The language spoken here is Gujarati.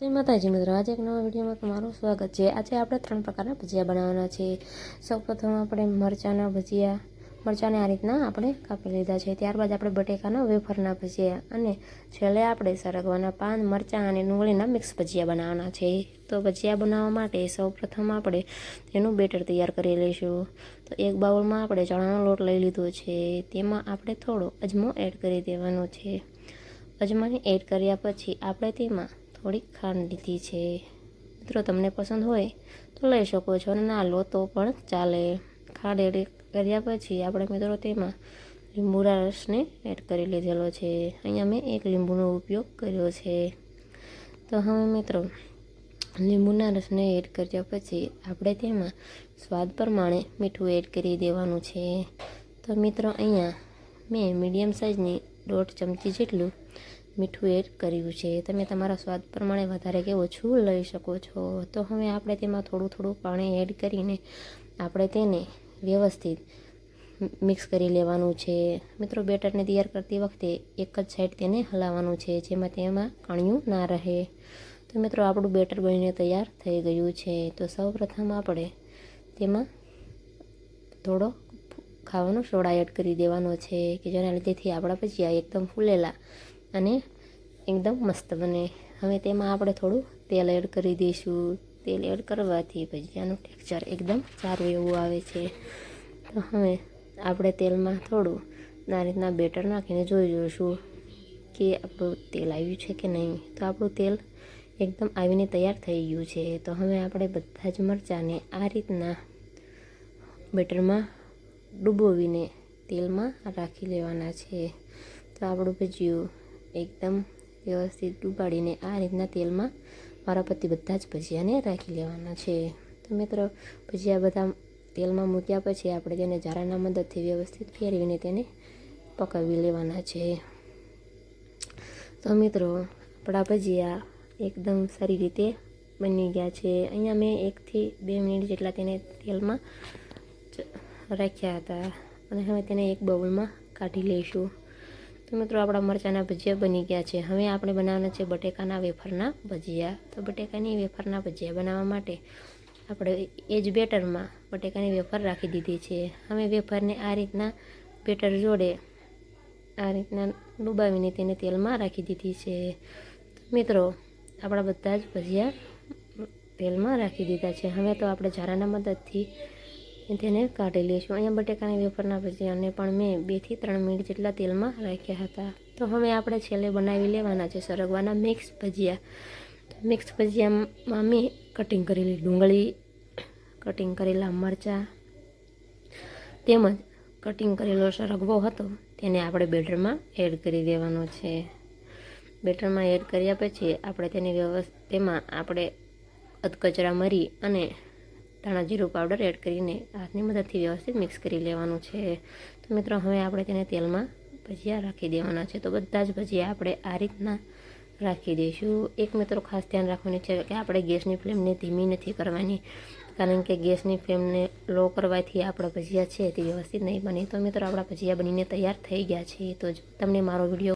જય માતાજી મિત્રો, આજે એક નવા વિડીયોમાં તમારું સ્વાગત છે. આજે આપણે ત્રણ પ્રકારના ભજીયા બનાવવાના છે. સૌપ્રથમ આપણે મરચાંના ભજીયા, મરચાંને આ રીતના આપણે કાપી લીધા છે. ત્યારબાદ આપણે બટેકાના વેફરના ભજીયા અને છેલ્લે આપણે સરગવાના પાન, મરચાં અને ડુંગળીના મિક્સ ભજીયા બનાવવાના છે. તો ભજીયા બનાવવા માટે સૌપ્રથમ આપણે તેનું બેટર તૈયાર કરી લઈશું. તો એક બાઉલમાં આપણે ચણાનો લોટ લઈ લીધો છે. તેમાં આપણે થોડો અજમો એડ કરી દેવાનો છે. અજમાને એડ કર્યા પછી આપણે તેમાં થોડીક ખાંડ લીધી છે. મિત્રો, તમને પસંદ હોય તો લઈ શકો છો અને ના લો તો પણ ચાલે. ખાંડ એડ કર્યા પછી આપણે મિત્રો તેમાં લીંબુના રસને એડ કરી લીધેલો છે. અહીંયા મેં એક લીંબુનો ઉપયોગ કર્યો છે. તો હવે મિત્રો, લીંબુના રસને એડ કર્યા પછી આપણે તેમાં સ્વાદ પ્રમાણે મીઠું એડ કરી દેવાનું છે. તો મિત્રો, અહીંયા મેં મીડિયમ સાઇઝની દોઢ ચમચી જેટલું મીઠું એડ કર્યું છે. તમે તમારા સ્વાદ પ્રમાણે વધારે કે ઓછું લઈ શકો છો. તો હવે આપણે તેમાં થોડું થોડું પાણી એડ કરીને આપણે તેને વ્યવસ્થિત મિક્સ કરી લેવાનું છે. મિત્રો, બેટરને તૈયાર કરતી વખતે એક જ સાઈડ તેને હલાવવાનું છે, જેમાં તેમાં કણિયું ના રહે. તો મિત્રો, આપણું બેટર બનીને તૈયાર થઈ ગયું છે. તો સૌપ્રથમ આપણે તેમાં થોડો ખાવાનો સોડા એડ કરી દેવાનો છે, કે જેના લીધેથી આપણા ભજીયા એકદમ ફૂલેલા અને એકદમ મસ્ત બને. હવે તેમાં આપણે થોડું તેલ એડ કરી દઈશું. તેલ એડ કરવાથી ભજીયાનું ટેક્સચર એકદમ સારું એવું આવે છે. તો હવે આપણે તેલમાં થોડું આ રીતના બેટર નાખીને જોઈ જોઈશું કે આપણું તેલ આવ્યું છે કે નહીં. તો આપણું તેલ એકદમ આવીને તૈયાર થઈ ગયું છે. તો હવે આપણે બધા જ મરચાંને આ રીતના બેટરમાં ડૂબોવીને તેલમાં રાખી લેવાના છે. તો આપણું ભજીયું એકદમ વ્યવસ્થિત ડૂબાડીને આ રીતના તેલમાં મારા પતિ બધા જ ભજીયાને રાખી લેવાના છે. તો મિત્રો, ભજીયા બધા તેલમાં મૂક્યા પછી આપણે તેને જારાના મદદથી વ્યવસ્થિત ફેરવીને તેને પકાવી લેવાના છે. તો મિત્રો, આપણા ભજીયા એકદમ સારી રીતે બની ગયા છે. અહીંયા મેં એકથી બે મિનિટ જેટલા તેને તેલમાં રાખ્યા હતા અને હવે તેને એક બાઉલમાં કાઢી લઈશું. તો મિત્રો આપણા મરચાંના ભજીયા બની ગયા છે. હવે આપણે બનાવવાના છે બટેકાના વેફરના ભજીયા. તો બટેકાની વેફરના ભજીયા બનાવવા માટે આપણે એ જ બેટરમાં બટેકાની વેફર રાખી દીધી છે. હવે વેફરને આ રીતના બેટર જોડે આ રીતના ડૂબાવીને તેને તેલમાં રાખી દીધી છે. મિત્રો, આપણા બધા જ ભજીયા તેલમાં રાખી દીધા છે. હવે તો આપણે ઝારાના મદદથી તેને કાઢી લઈશું. અહીંયા બટેકાની વેફરના ભજીયાને પણ મેં બેથી ત્રણ મિનિટ જેટલા તેલમાં રાખ્યા હતા. તો હવે આપણે છેલ્લે બનાવી લેવાના છે સરગવાના મિક્સ ભજીયા. મિક્સ ભજીયામાં મેં કટિંગ કરેલી ડુંગળી, કટિંગ કરેલા મરચાં, તેમજ કટિંગ કરેલો સરગવો હતો. તેને આપણે બેટરમાં એડ કરી દેવાનો છે. બેટરમાં એડ કર્યા પછી આપણે તેની વ્યવસ્થા તેમાં આપણે અધકચરા મરી અને ધાણા જીરું પાવડર એડ કરીને હાથની મદદથી વ્યવસ્થિત મિક્સ કરી લેવાનું છે. તો મિત્રો, હવે આપણે તેને તેલમાં ભજીયા રાખી દેવાના છે. તો બધા જ ભજીયા આપણે આ રીતના રાખી દઈશું. એક મિત્રો ખાસ ધ્યાન રાખવાનું છે કે આપણે ગેસની ફ્લેમને ધીમી નથી કરવાની, કારણ કે ગેસની ફ્લેમને લો કરવાથી આપણા ભજીયા છે તે વ્યવસ્થિત નહીં બને. તો મિત્રો, આપણા ભજીયા બનીને તૈયાર થઈ ગયા છે. તો તમને મારો વીડિયો